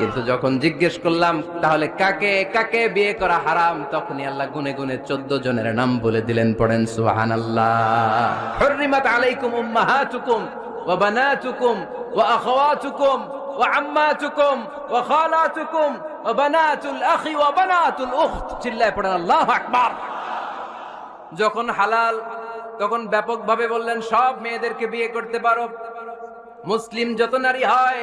কিন্তু যখন জিজ্ঞেস করলাম, তাহলে কাকে কাকে বিয়ে করা হারাম? তখনই আল্লাহ গুনে গুনে চোদ্দ জনের নাম বলে দিলেন, পড়েন সুহান আল্লাহ ওয়া ওয়া ওয়া চিল্লায় যখন হালাল, তখন ব্যাপকভাবে বললেন, সব মেয়েদেরকে বিয়ে করতে পারো। মুসলিম যত নারী হয়